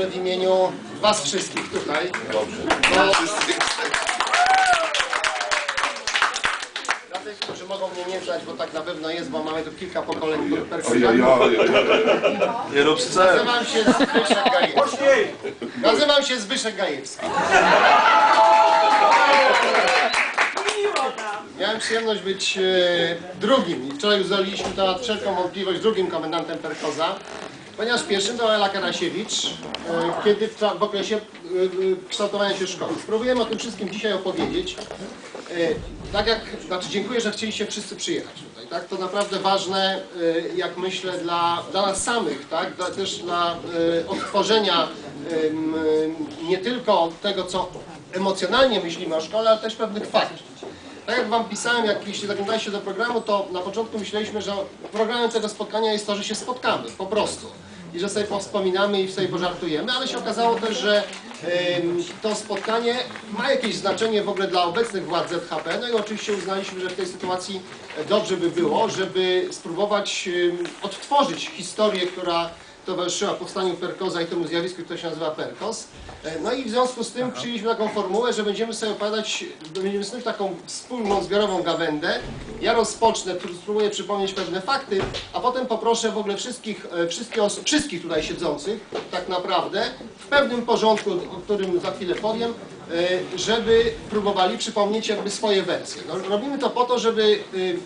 ogóle w imieniu was wszystkich tutaj. Dobrze. Bo... Dla tych, którzy mogą mnie nie znać, bo tak na pewno jest, bo mamy tu kilka pokoleń perkusantów. Nie rób scen. Nazywam się Zbyszek Gajewski. Nazywam się Zbyszek Gajewski. Miałem przyjemność być e, drugim i wczoraj uzgodniliśmy to nad wszelką wątpliwość drugim komendantem Perkoza, ponieważ pierwszym to Ela Karasiewicz, e, kiedy w, w okresie e, e, kształtowania się szkoły. Spróbujemy o tym wszystkim dzisiaj opowiedzieć. Tak jak, znaczy dziękuję, że chcieliście wszyscy przyjechać tutaj, tak? To naprawdę ważne, jak myślę, dla, dla nas samych, tak? Dla, też dla odtworzenia nie tylko tego, co emocjonalnie myślimy o szkole, ale też pewnych faktów. Tak jak Wam pisałem, jak jeśli zaglądaliście do programu, to na początku myśleliśmy, że programem tego spotkania jest to, że się spotkamy, po prostu. I że sobie powspominamy i sobie pożartujemy, ale się okazało też, że to spotkanie ma jakieś znaczenie w ogóle dla obecnych władz ZHP. No i oczywiście uznaliśmy, że w tej sytuacji dobrze by było, żeby spróbować odtworzyć historię, która towarzyszyła powstaniu Perkoza i temu zjawisku, które się nazywa Perkos. E, No i w związku z tym przyjęliśmy taką formułę, że będziemy sobie opowiadać, będziemy sobie taką wspólną, zbiorową gawędę. Ja rozpocznę, pr- spróbuję przypomnieć pewne fakty, a potem poproszę w ogóle wszystkich, e, wszystkie wszystkich tutaj siedzących, tak naprawdę, w pewnym porządku, o którym za chwilę powiem, e, żeby próbowali przypomnieć jakby swoje wersje. No, robimy to po to, żeby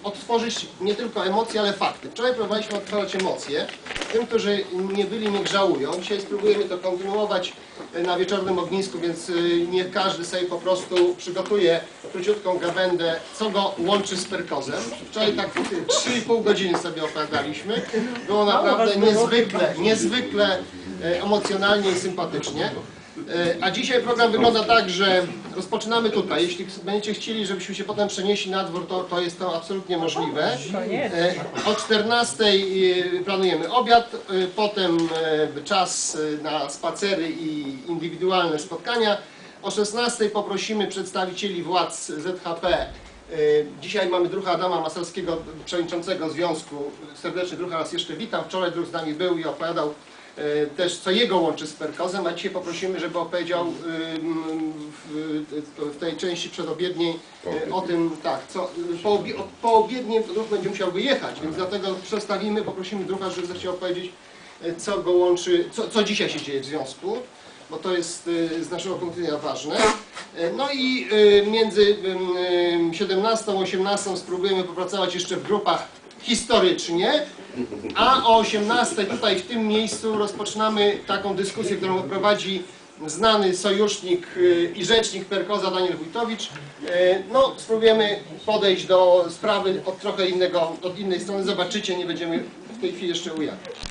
odtworzyć nie tylko emocje, ale fakty. Wczoraj próbowaliśmy odtwarzać emocje. Tym, którzy nie byli, niech żałują. Dzisiaj spróbujemy to kontynuować y, na wieczornym ognisku, więc y, niech każdy sobie po prostu przygotuje króciutką gawędę, co go łączy z perkozem. Wczoraj tak y, 3,5 godziny sobie opowiadaliśmy. Było naprawdę niezwykle, niezwykle y, emocjonalnie i sympatycznie. E, A dzisiaj program wygląda tak, że rozpoczynamy tutaj. Jeśli będziecie chcieli, żebyśmy się potem przenieśli na dwór, to, to jest to absolutnie możliwe. E, O 14 planujemy obiad, e, potem e, czas e, na spacery i indywidualne spotkania. O 16 poprosimy przedstawicieli władz ZHP. E, Dzisiaj mamy druha Adama Masalskiego, przewodniczącego związku. Serdecznie druha nas jeszcze witam. Wczoraj druh z nami był i opowiadał e, też co jego łączy z Perkozem, a dzisiaj poprosimy, żeby opowiedział ym, w, tej części przedobiedniej e, o tym, tak, co, po, po obiednie druh będzie musiał wyjechać, więc dlatego przestawimy, poprosimy druha, żeby zechciał powiedzieć, e, co go łączy, co, co dzisiaj się dzieje w związku bo to jest y, z naszego punktu widzenia ważne. E, No i y, między ym, ym, 17 a 18 spróbujemy popracować jeszcze w grupach historycznie, a o 18 tutaj w tym miejscu rozpoczynamy taką dyskusję, którą prowadzi znany sojusznik y, i rzecznik Perkoza Daniel Wójtowicz. E, No, spróbujemy podejść do sprawy od trochę innego, od innej strony. Zobaczycie, nie będziemy w tej chwili jeszcze ujawniać.